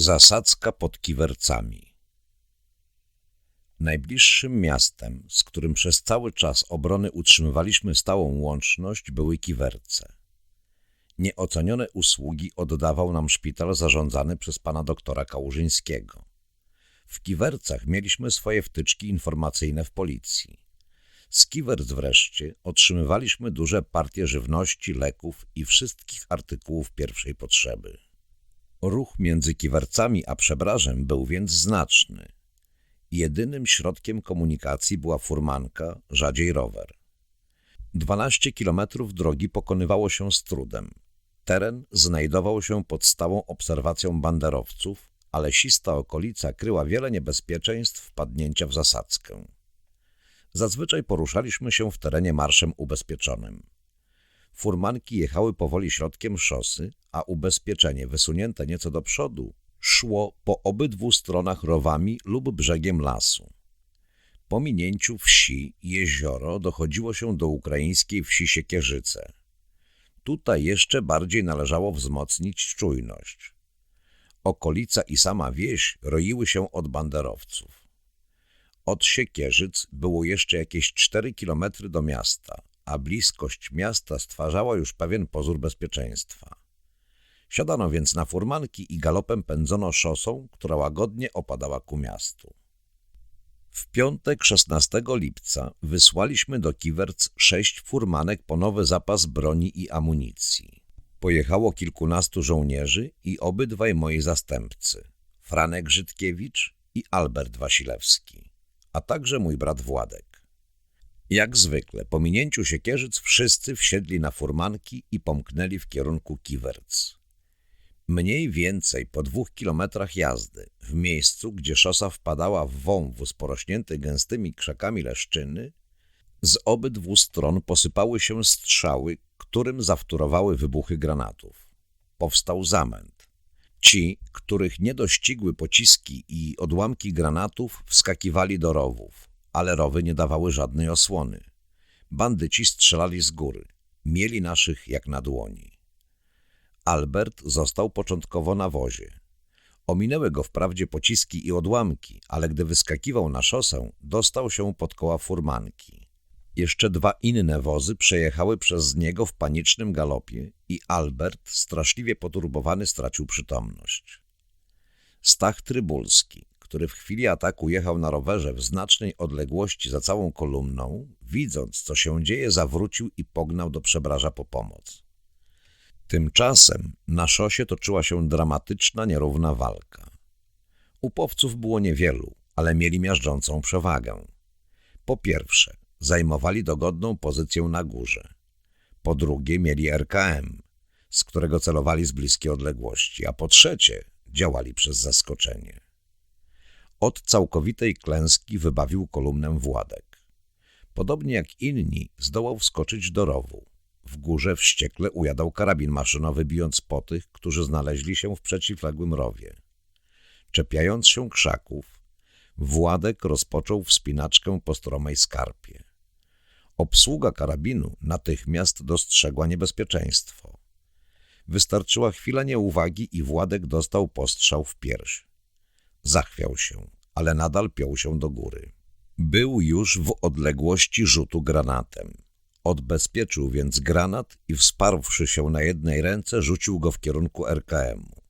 Zasadzka pod Kiwercami Najbliższym miastem, z którym przez cały czas obrony utrzymywaliśmy stałą łączność, były Kiwerce. Nieocenione usługi oddawał nam szpital zarządzany przez pana doktora Kałużyńskiego. W Kiwercach mieliśmy swoje wtyczki informacyjne w policji. Z Kiwerc wreszcie otrzymywaliśmy duże partie żywności, leków i wszystkich artykułów pierwszej potrzeby. Ruch między Kiwercami a Przebrażem był więc znaczny. Jedynym środkiem komunikacji była furmanka, rzadziej rower. 12 kilometrów drogi pokonywało się z trudem. Teren znajdował się pod stałą obserwacją banderowców, a lesista okolica kryła wiele niebezpieczeństw wpadnięcia w zasadzkę. Zazwyczaj poruszaliśmy się w terenie marszem ubezpieczonym. Furmanki jechały powoli środkiem szosy, a ubezpieczenie wysunięte nieco do przodu szło po obydwu stronach rowami lub brzegiem lasu. Po minięciu wsi jezioro dochodziło się do ukraińskiej wsi Siekierzyce. Tutaj jeszcze bardziej należało wzmocnić czujność. Okolica i sama wieś roiły się od banderowców. Od Siekierzyc było jeszcze jakieś cztery kilometry do miasta, a bliskość miasta stwarzała już pewien pozór bezpieczeństwa. Siadano więc na furmanki i galopem pędzono szosą, która łagodnie opadała ku miastu. W piątek 16 lipca wysłaliśmy do Kiwerc sześć furmanek po nowy zapas broni i amunicji. Pojechało kilkunastu żołnierzy i obydwaj moi zastępcy, Franek Żydkiewicz i Albert Wasilewski, a także mój brat Władek. Jak zwykle, po minięciu Siekierzyc wszyscy wsiedli na furmanki i pomknęli w kierunku Kiwerc. Mniej więcej po dwóch kilometrach jazdy, w miejscu, gdzie szosa wpadała w wąwóz porośnięty gęstymi krzakami leszczyny, z obydwu stron posypały się strzały, którym zawtórowały wybuchy granatów. Powstał zamęt. Ci, których nie dościgły pociski i odłamki granatów, wskakiwali do rowów, ale rowy nie dawały żadnej osłony. Bandyci strzelali z góry. Mieli naszych jak na dłoni. Albert został początkowo na wozie. Ominęły go wprawdzie pociski i odłamki, ale gdy wyskakiwał na szosę, dostał się pod koła furmanki. Jeszcze dwa inne wozy przejechały przez niego w panicznym galopie i Albert, straszliwie poturbowany, stracił przytomność. Stach Trybulski, który w chwili ataku jechał na rowerze w znacznej odległości za całą kolumną, widząc, co się dzieje, zawrócił i pognał do przebraża po pomoc. Tymczasem na szosie toczyła się dramatyczna, nierówna walka. Upowców było niewielu, ale mieli miażdżącą przewagę. Po pierwsze, zajmowali dogodną pozycję na górze. Po drugie, mieli RKM, z którego celowali z bliskiej odległości, a po trzecie, działali przez zaskoczenie. Od całkowitej klęski wybawił kolumnę Władek. Podobnie jak inni, zdołał wskoczyć do rowu. W górze wściekle ujadał karabin maszynowy, bijąc po tych, którzy znaleźli się w przeciwległym rowie. Czepiając się krzaków, Władek rozpoczął wspinaczkę po stromej skarpie. Obsługa karabinu natychmiast dostrzegła niebezpieczeństwo. Wystarczyła chwila nieuwagi i Władek dostał postrzał w pierś. Zachwiał się, ale nadal piął się do góry. Był już w odległości rzutu granatem. Odbezpieczył więc granat i wsparłszy się na jednej ręce, rzucił go w kierunku RKM-u.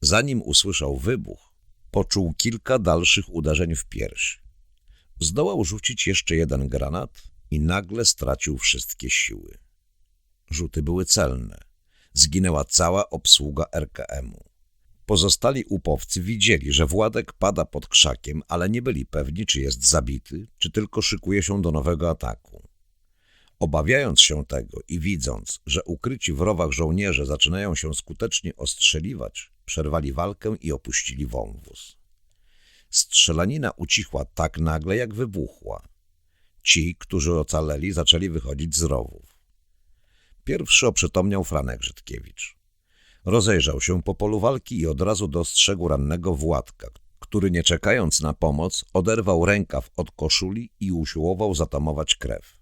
Zanim usłyszał wybuch, poczuł kilka dalszych uderzeń w pierś. Zdołał rzucić jeszcze jeden granat i nagle stracił wszystkie siły. Rzuty były celne. Zginęła cała obsługa RKM-u. Pozostali upowcy widzieli, że Władek pada pod krzakiem, ale nie byli pewni, czy jest zabity, czy tylko szykuje się do nowego ataku. Obawiając się tego i widząc, że ukryci w rowach żołnierze zaczynają się skutecznie ostrzeliwać, przerwali walkę i opuścili wąwóz. Strzelanina ucichła tak nagle, jak wybuchła. Ci, którzy ocaleli, zaczęli wychodzić z rowów. Pierwszy oprzytomniał Franek Żydkiewicz. Rozejrzał się po polu walki i od razu dostrzegł rannego Władka, który nie czekając na pomoc oderwał rękaw od koszuli i usiłował zatamować krew.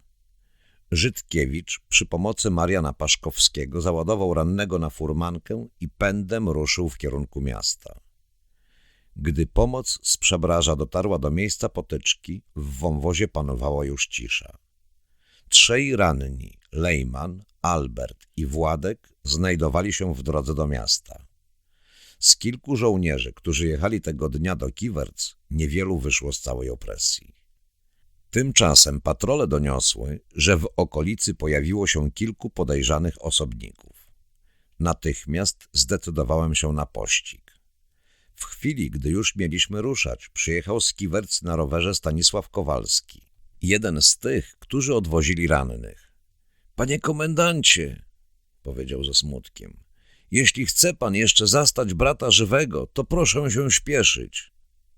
Żydkiewicz przy pomocy Mariana Paszkowskiego załadował rannego na furmankę i pędem ruszył w kierunku miasta. Gdy pomoc z przebraża dotarła do miejsca potyczki, w wąwozie panowała już cisza. Trzej ranni, Lejman, Albert i Władek, znajdowali się w drodze do miasta. Z kilku żołnierzy, którzy jechali tego dnia do Kiwerc, niewielu wyszło z całej opresji. Tymczasem patrole doniosły, że w okolicy pojawiło się kilku podejrzanych osobników. Natychmiast zdecydowałem się na pościg. W chwili, gdy już mieliśmy ruszać, przyjechał z Kiwerc na rowerze Stanisław Kowalski, jeden z tych, którzy odwozili rannych. — Panie komendancie — powiedział ze smutkiem — jeśli chce pan jeszcze zastać brata żywego, to proszę się śpieszyć.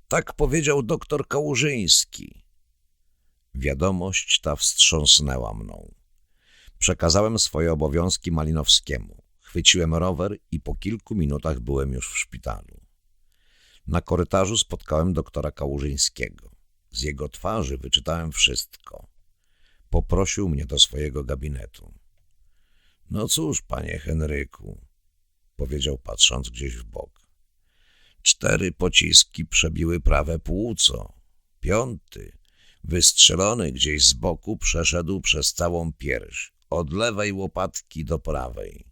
Tak powiedział doktor Kałużyński. Wiadomość ta wstrząsnęła mną. Przekazałem swoje obowiązki Malinowskiemu. Chwyciłem rower i po kilku minutach byłem już w szpitalu. Na korytarzu spotkałem doktora Kałużyńskiego. Z jego twarzy wyczytałem wszystko. Poprosił mnie do swojego gabinetu. No cóż, panie Henryku, powiedział patrząc gdzieś w bok. Cztery pociski przebiły prawe płuco. Piąty, wystrzelony gdzieś z boku, przeszedł przez całą pierś, od lewej łopatki do prawej.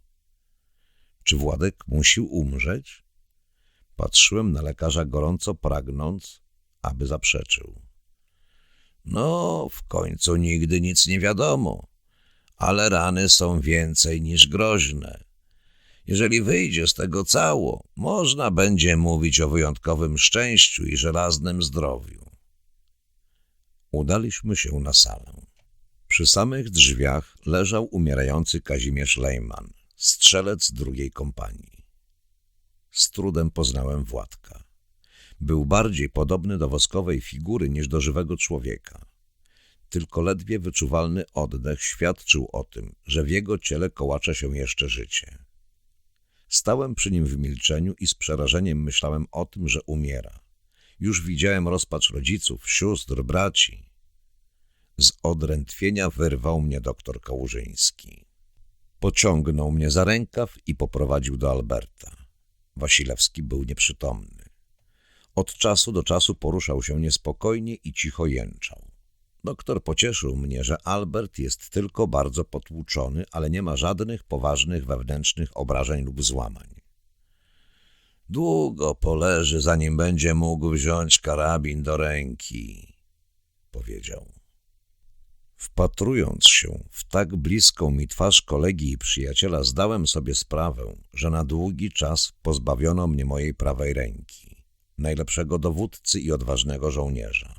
Czy Władek musił umrzeć? Patrzyłem na lekarza gorąco pragnąc, aby zaprzeczył. No, w końcu nigdy nic nie wiadomo, ale rany są więcej niż groźne. Jeżeli wyjdzie z tego cało, można będzie mówić o wyjątkowym szczęściu i żelaznym zdrowiu. Udaliśmy się na salę. Przy samych drzwiach leżał umierający Kazimierz Lejman, strzelec drugiej kompanii. Z trudem poznałem Władka. Był bardziej podobny do woskowej figury niż do żywego człowieka. Tylko ledwie wyczuwalny oddech świadczył o tym, że w jego ciele kołacze się jeszcze życie. Stałem przy nim w milczeniu i z przerażeniem myślałem o tym, że umiera. Już widziałem rozpacz rodziców, sióstr, braci. Z odrętwienia wyrwał mnie doktor Kałużyński. Pociągnął mnie za rękaw i poprowadził do Alberta. Wasilewski był nieprzytomny. Od czasu do czasu poruszał się niespokojnie i cicho jęczał. Doktor pocieszył mnie, że Albert jest tylko bardzo potłuczony, ale nie ma żadnych poważnych wewnętrznych obrażeń lub złamań. Długo poleży, zanim będzie mógł wziąć karabin do ręki, powiedział. Wpatrując się w tak bliską mi twarz kolegi i przyjaciela, zdałem sobie sprawę, że na długi czas pozbawiono mnie mojej prawej ręki, najlepszego dowódcy i odważnego żołnierza.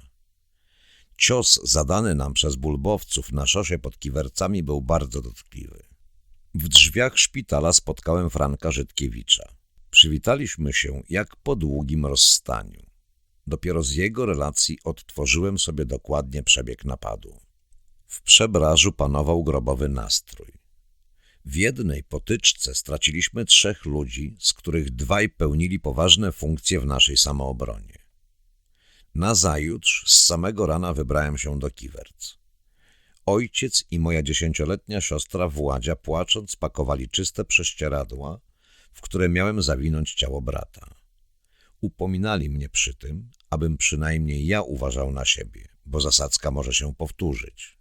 Cios zadany nam przez bulbowców na szosie pod Kiwercami był bardzo dotkliwy. W drzwiach szpitala spotkałem Franka Żydkiewicza. Przywitaliśmy się jak po długim rozstaniu. Dopiero z jego relacji odtworzyłem sobie dokładnie przebieg napadu. W przebrażu panował grobowy nastrój. W jednej potyczce straciliśmy trzech ludzi, z których dwaj pełnili poważne funkcje w naszej samoobronie. Nazajutrz z samego rana wybrałem się do Kiwerc. Ojciec i moja dziesięcioletnia siostra Władzia płacząc pakowali czyste prześcieradła, w które miałem zawinąć ciało brata. Upominali mnie przy tym, abym przynajmniej ja uważał na siebie, bo zasadzka może się powtórzyć.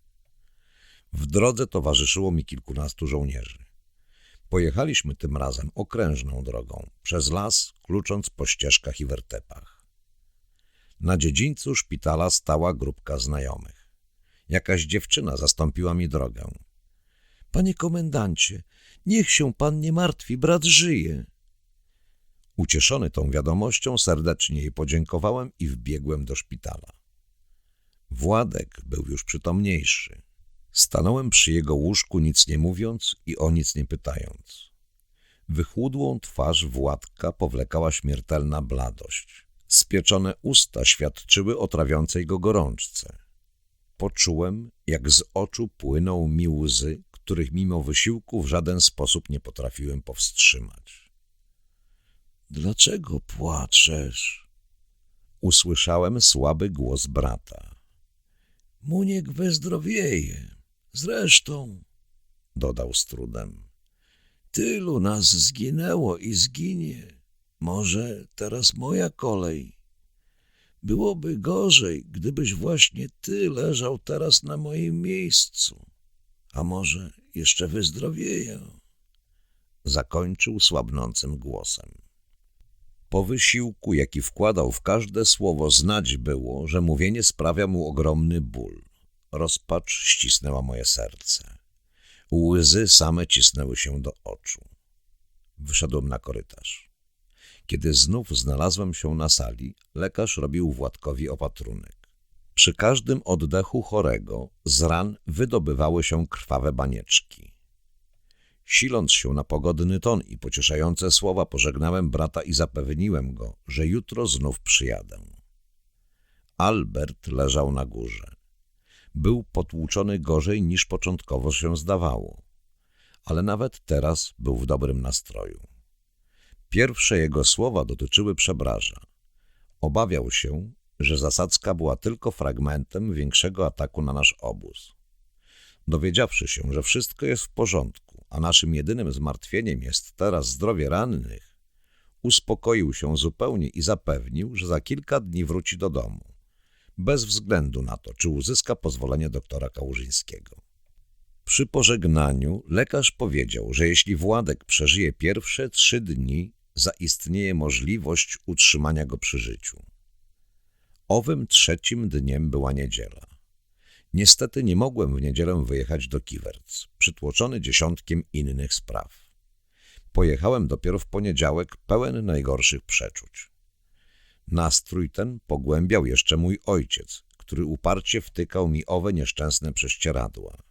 W drodze towarzyszyło mi kilkunastu żołnierzy. Pojechaliśmy tym razem okrężną drogą, przez las, klucząc po ścieżkach i wertepach. Na dziedzińcu szpitala stała grupka znajomych. Jakaś dziewczyna zastąpiła mi drogę. — Panie komendancie, niech się pan nie martwi, brat żyje. Ucieszony tą wiadomością, serdecznie jej podziękowałem i wbiegłem do szpitala. Władek był już przytomniejszy. Stanąłem przy jego łóżku, nic nie mówiąc i o nic nie pytając. Wychłudłą twarz Władka powlekała śmiertelna bladość. Spieczone usta świadczyły o trawiącej go gorączce. Poczułem, jak z oczu płyną mi łzy, których mimo wysiłku w żaden sposób nie potrafiłem powstrzymać. — Dlaczego płaczesz? Usłyszałem słaby głos brata. — Muniek wyzdrowieje. Zresztą, dodał z trudem, tylu nas zginęło i zginie. Może teraz moja kolej. Byłoby gorzej, gdybyś właśnie ty leżał teraz na moim miejscu. A może jeszcze wyzdrowieję? Zakończył słabnącym głosem. Po wysiłku, jaki wkładał w każde słowo, znać było, że mówienie sprawia mu ogromny ból. Rozpacz ścisnęła moje serce. Łzy same cisnęły się do oczu. Wyszedłem na korytarz. Kiedy znów znalazłem się na sali, lekarz robił Władkowi opatrunek. Przy każdym oddechu chorego z ran wydobywały się krwawe banieczki. Siląc się na pogodny ton i pocieszające słowa, pożegnałem brata i zapewniłem go, że jutro znów przyjadę. Albert leżał na górze. Był potłuczony gorzej niż początkowo się zdawało, ale nawet teraz był w dobrym nastroju. Pierwsze jego słowa dotyczyły przebraża. Obawiał się, że zasadzka była tylko fragmentem większego ataku na nasz obóz. Dowiedziawszy się, że wszystko jest w porządku, a naszym jedynym zmartwieniem jest teraz zdrowie rannych, uspokoił się zupełnie i zapewnił, że za kilka dni wróci do domu, bez względu na to, czy uzyska pozwolenie doktora Kałużyńskiego. Przy pożegnaniu lekarz powiedział, że jeśli Władek przeżyje pierwsze trzy dni, zaistnieje możliwość utrzymania go przy życiu. Owym trzecim dniem była niedziela. Niestety nie mogłem w niedzielę wyjechać do Kiwerc, przytłoczony dziesiątkiem innych spraw. Pojechałem dopiero w poniedziałek pełen najgorszych przeczuć. Nastrój ten pogłębiał jeszcze mój ojciec, który uparcie wtykał mi owe nieszczęsne prześcieradła.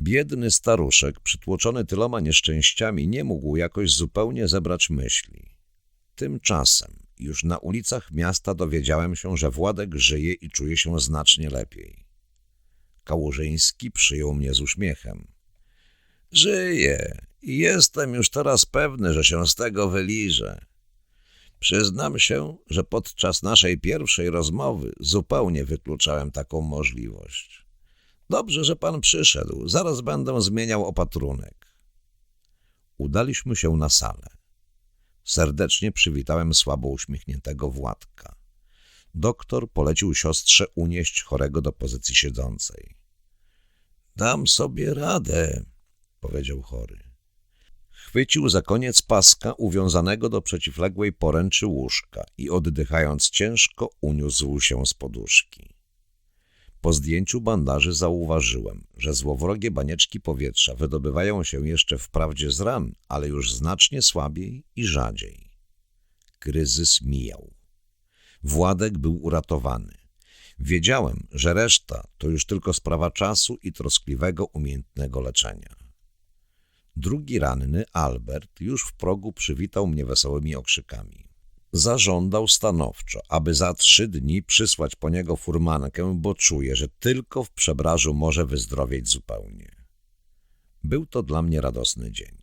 Biedny staruszek, przytłoczony tyloma nieszczęściami, nie mógł jakoś zupełnie zebrać myśli. Tymczasem już na ulicach miasta dowiedziałem się, że Władek żyje i czuje się znacznie lepiej. Kałużyński przyjął mnie z uśmiechem. Żyję i jestem już teraz pewny, że się z tego wyliżę. Przyznam się, że podczas naszej pierwszej rozmowy zupełnie wykluczałem taką możliwość. Dobrze, że pan przyszedł. Zaraz będę zmieniał opatrunek. Udaliśmy się na salę. Serdecznie przywitałem słabo uśmiechniętego Władka. Doktor polecił siostrze unieść chorego do pozycji siedzącej. Dam sobie radę, powiedział chory. Chwycił za koniec paska uwiązanego do przeciwległej poręczy łóżka i oddychając ciężko uniósł się z poduszki. Po zdjęciu bandaży zauważyłem, że złowrogie banieczki powietrza wydobywają się jeszcze wprawdzie z ran, ale już znacznie słabiej i rzadziej. Kryzys mijał. Władek był uratowany. Wiedziałem, że reszta to już tylko sprawa czasu i troskliwego, umiejętnego leczenia. Drugi ranny, Albert, już w progu przywitał mnie wesołymi okrzykami zażądał stanowczo, aby za trzy dni przysłać po niego furmankę, bo czuje, że tylko w przebrażu może wyzdrowieć zupełnie. Był to dla mnie radosny dzień.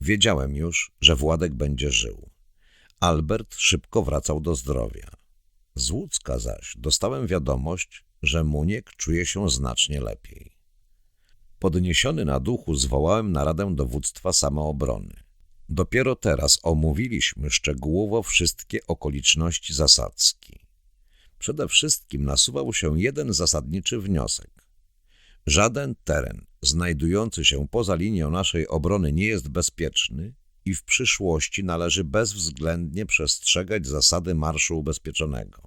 Wiedziałem już, że Władek będzie żył. Albert szybko wracał do zdrowia. Z Łódzka zaś dostałem wiadomość, że Muniek czuje się znacznie lepiej. Podniesiony na duchu zwołałem naradę dowództwa samoobrony. Dopiero teraz omówiliśmy szczegółowo wszystkie okoliczności zasadzki. Przede wszystkim nasuwał się jeden zasadniczy wniosek. Żaden teren znajdujący się poza linią naszej obrony nie jest bezpieczny i w przyszłości należy bezwzględnie przestrzegać zasady marszu ubezpieczonego.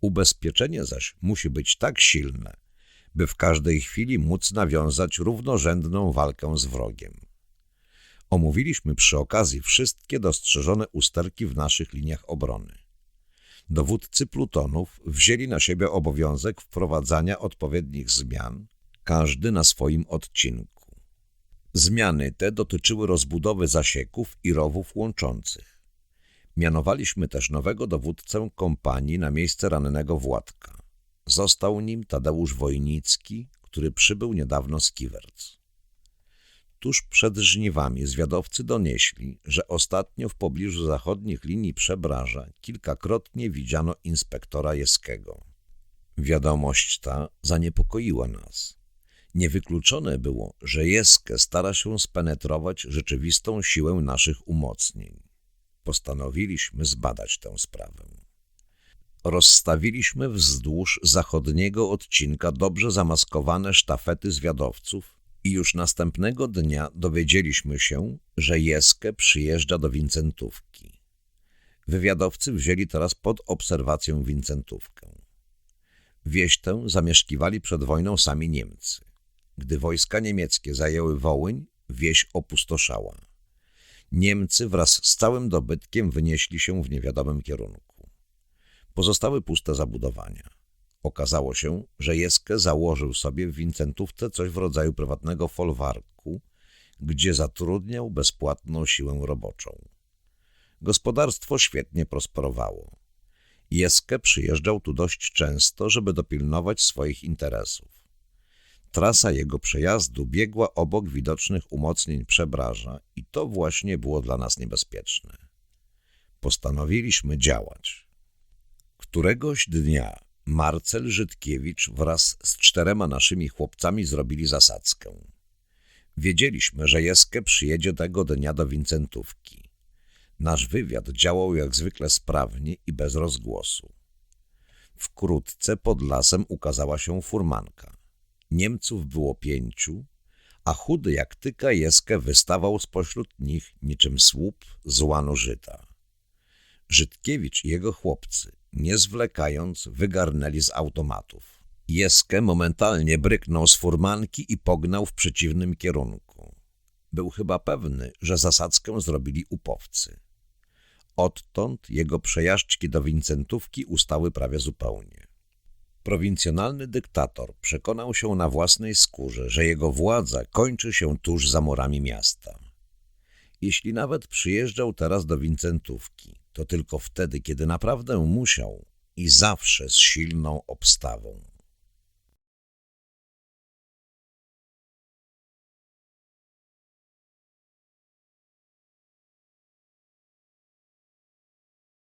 Ubezpieczenie zaś musi być tak silne, by w każdej chwili móc nawiązać równorzędną walkę z wrogiem. Omówiliśmy przy okazji wszystkie dostrzeżone usterki w naszych liniach obrony. Dowódcy plutonów wzięli na siebie obowiązek wprowadzania odpowiednich zmian, każdy na swoim odcinku. Zmiany te dotyczyły rozbudowy zasieków i rowów łączących. Mianowaliśmy też nowego dowódcę kompanii na miejsce rannego Władka. Został nim Tadeusz Wojnicki, który przybył niedawno z Kiwerc. Tuż przed żniwami zwiadowcy donieśli, że ostatnio w pobliżu zachodnich linii przebraża kilkakrotnie widziano inspektora Jeskiego. Wiadomość ta zaniepokoiła nas. Niewykluczone było, że Jeskę stara się spenetrować rzeczywistą siłę naszych umocnień. Postanowiliśmy zbadać tę sprawę. Rozstawiliśmy wzdłuż zachodniego odcinka dobrze zamaskowane sztafety zwiadowców i już następnego dnia dowiedzieliśmy się, że Jeskę przyjeżdża do Wincentówki. Wywiadowcy wzięli teraz pod obserwację Wincentówkę. Wieś tę zamieszkiwali przed wojną sami Niemcy. Gdy wojska niemieckie zajęły Wołyń, wieś opustoszała. Niemcy wraz z całym dobytkiem wynieśli się w niewiadomym kierunku. Pozostały puste zabudowania. Okazało się, że Jeskę założył sobie w Wincentówce coś w rodzaju prywatnego folwarku, gdzie zatrudniał bezpłatną siłę roboczą. Gospodarstwo świetnie prosperowało. Jeskę przyjeżdżał tu dość często, żeby dopilnować swoich interesów. Trasa jego przejazdu biegła obok widocznych umocnień przebraża i to właśnie było dla nas niebezpieczne. Postanowiliśmy działać. Któregoś dnia Marcel Żydkiewicz wraz z czterema naszymi chłopcami zrobili zasadzkę. Wiedzieliśmy, że Jeskę przyjedzie tego dnia do Wincentówki. Nasz wywiad działał jak zwykle sprawnie i bez rozgłosu. Wkrótce pod lasem ukazała się furmanka. Niemców było pięciu, a chudy jak tyka Jeskę wystawał spośród nich niczym słup z łanu żyta. Żydkiewicz i jego chłopcy, nie zwlekając, wygarnęli z automatów. Jeskę momentalnie bryknął z furmanki i pognał w przeciwnym kierunku. Był chyba pewny, że zasadzkę zrobili upowcy. Odtąd jego przejażdżki do Wincentówki ustały prawie zupełnie. Prowincjonalny dyktator przekonał się na własnej skórze, że jego władza kończy się tuż za murami miasta. Jeśli nawet przyjeżdżał teraz do Wincentówki, to tylko wtedy, kiedy naprawdę musiał i zawsze z silną obstawą.